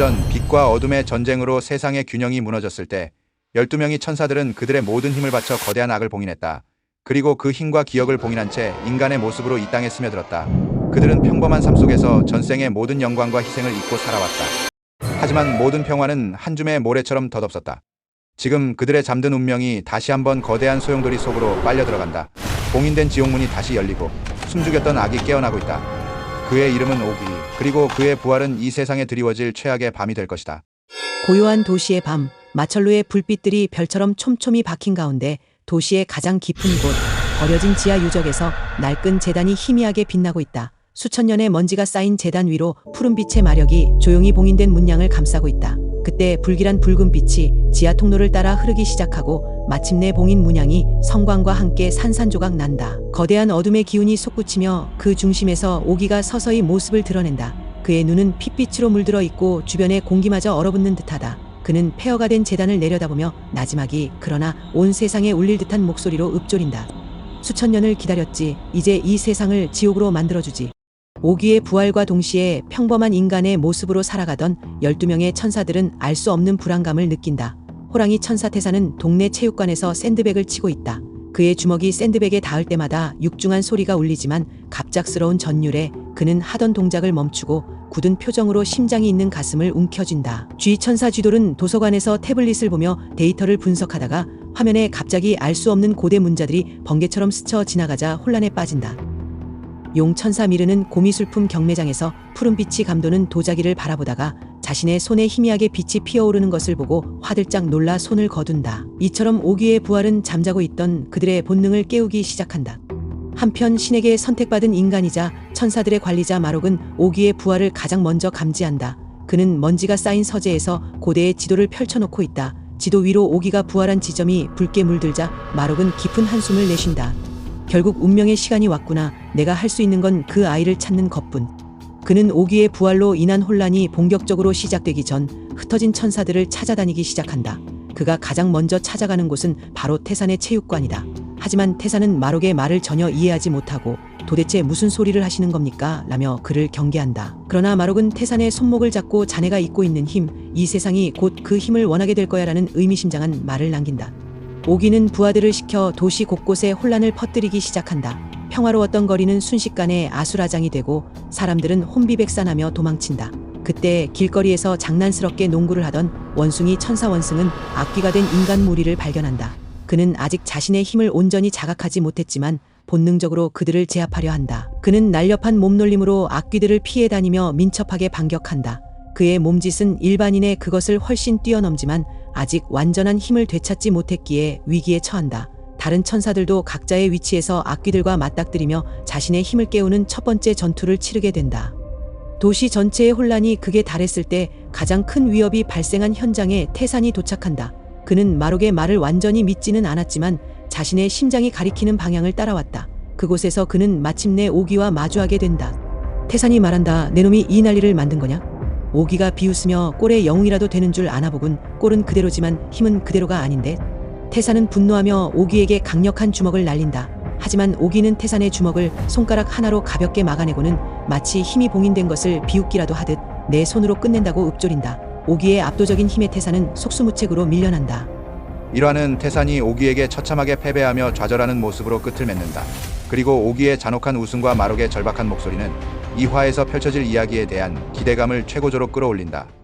전 빛과 어둠의 전쟁으로 세상의 균형이 무너졌을 때 12명의 천사들은 그들의 모든 힘을 바쳐 거대한 악을 봉인했다. 그리고 그 힘과 기억을 봉인한 채 인간의 모습으로 이 땅에 스며들었다. 그들은 평범한 삶 속에서 전생의 모든 영광과 희생을 잊고 살아왔다. 하지만 모든 평화는 한 줌의 모래처럼 덧없었다. 지금 그들의 잠든 운명이 다시 한번 거대한 소용돌이 속으로 빨려 들어간다. 봉인된 지옥문이 다시 열리고 숨죽였던 악이 깨어나고 있다. 그의 이름은 오기, 그리고 그의 부활은 이 세상에 드리워질 최악의 밤이 될 것이다. 고요한 도시의 밤, 마철로의 불빛들이 별처럼 촘촘히 박힌 가운데 도시의 가장 깊은 곳, 버려진 지하 유적에서 낡은 재단이 희미하게 빛나고 있다. 수천 년의 먼지가 쌓인 재단 위로 푸른빛의 마력이 조용히 봉인된 문양을 감싸고 있다. 그때 불길한 붉은 빛이 지하 통로를 따라 흐르기 시작하고 마침내 봉인 문양이 성광과 함께 산산조각 난다. 거대한 어둠의 기운이 솟구치며 그 중심에서 오기가 서서히 모습을 드러낸다. 그의 눈은 핏빛으로 물들어 있고 주변의 공기마저 얼어붙는 듯하다. 그는 폐허가 된 재단을 내려다보며 나지막이 그러나 온 세상에 울릴 듯한 목소리로 읊조린다. 수천 년을 기다렸지. 이제 이 세상을 지옥으로 만들어주지. 오기의 부활과 동시에 평범한 인간의 모습으로 살아가던 12명의 천사들은 알 수 없는 불안감을 느낀다. 호랑이 천사 태사는 동네 체육관에서 샌드백을 치고 있다. 그의 주먹이 샌드백에 닿을 때마다 육중한 소리가 울리지만 갑작스러운 전율에 그는 하던 동작을 멈추고 굳은 표정으로 심장이 있는 가슴을 움켜쥔다. 쥐 천사 쥐돌은 도서관에서 태블릿을 보며 데이터를 분석하다가 화면에 갑자기 알 수 없는 고대 문자들이 번개처럼 스쳐 지나가자 혼란에 빠진다. 용천사 미르는 고미술품 경매장에서 푸른빛이 감도는 도자기를 바라보다가 자신의 손에 희미하게 빛이 피어오르는 것을 보고 화들짝 놀라 손을 거둔다. 이처럼 오기의 부활은 잠자고 있던 그들의 본능을 깨우기 시작한다. 한편 신에게 선택받은 인간이자 천사들의 관리자 마록은 오기의 부활을 가장 먼저 감지한다. 그는 먼지가 쌓인 서재에서 고대의 지도를 펼쳐놓고 있다. 지도 위로 오기가 부활한 지점이 붉게 물들자 마록은 깊은 한숨을 내쉰다. 결국 운명의 시간이 왔구나. 내가 할 수 있는 건 그 아이를 찾는 것뿐. 그는 오기의 부활로 인한 혼란이 본격적으로 시작되기 전 흩어진 천사들을 찾아다니기 시작한다. 그가 가장 먼저 찾아가는 곳은 바로 태산의 체육관이다. 하지만 태산은 마록의 말을 전혀 이해하지 못하고 도대체 무슨 소리를 하시는 겁니까? 라며 그를 경계한다. 그러나 마록은 태산의 손목을 잡고 자네가 잊고 있는 힘, 이 세상이 곧 그 힘을 원하게 될 거야 라는 의미심장한 말을 남긴다. 오기는 부하들을 시켜 도시 곳곳에 혼란을 퍼뜨리기 시작한다. 평화로웠던 거리는 순식간에 아수라장이 되고 사람들은 혼비백산하며 도망친다. 그때 길거리에서 장난스럽게 농구를 하던 원숭이 천사 원승은 악귀가 된 인간 무리를 발견한다. 그는 아직 자신의 힘을 온전히 자각하지 못했지만 본능적으로 그들을 제압하려 한다. 그는 날렵한 몸놀림으로 악귀들을 피해 다니며 민첩하게 반격한다. 그의 몸짓은 일반인의 그것을 훨씬 뛰어넘지만 아직 완전한 힘을 되찾지 못했기에 위기에 처한다. 다른 천사들도 각자의 위치에서 악귀들과 맞닥뜨리며 자신의 힘을 깨우는 첫 번째 전투를 치르게 된다. 도시 전체의 혼란이 극에 달했을 때 가장 큰 위협이 발생한 현장에 태산이 도착한다. 그는 마록의 말을 완전히 믿지는 않았지만 자신의 심장이 가리키는 방향을 따라왔다. 그곳에서 그는 마침내 오기와 마주하게 된다. 태산이 말한다. 내 놈이 이 난리를 만든 거냐? 오기가 비웃으며 꼴의 영웅이라도 되는 줄 아나보군. 꼴은 그대로지만 힘은 그대로가 아닌데. 태산은 분노하며 오기에게 강력한 주먹을 날린다. 하지만 오기는 태산의 주먹을 손가락 하나로 가볍게 막아내고는 마치 힘이 봉인된 것을 비웃기라도 하듯 내 손으로 끝낸다고 읊조린다. 오기의 압도적인 힘의 태산은 속수무책으로 밀려난다. 일화는 태산이 오기에게 처참하게 패배하며 좌절하는 모습으로 끝을 맺는다. 그리고 오기의 잔혹한 웃음과 마록의 절박한 목소리는 이 화에서 펼쳐질 이야기에 대한 기대감을 최고조로 끌어올린다.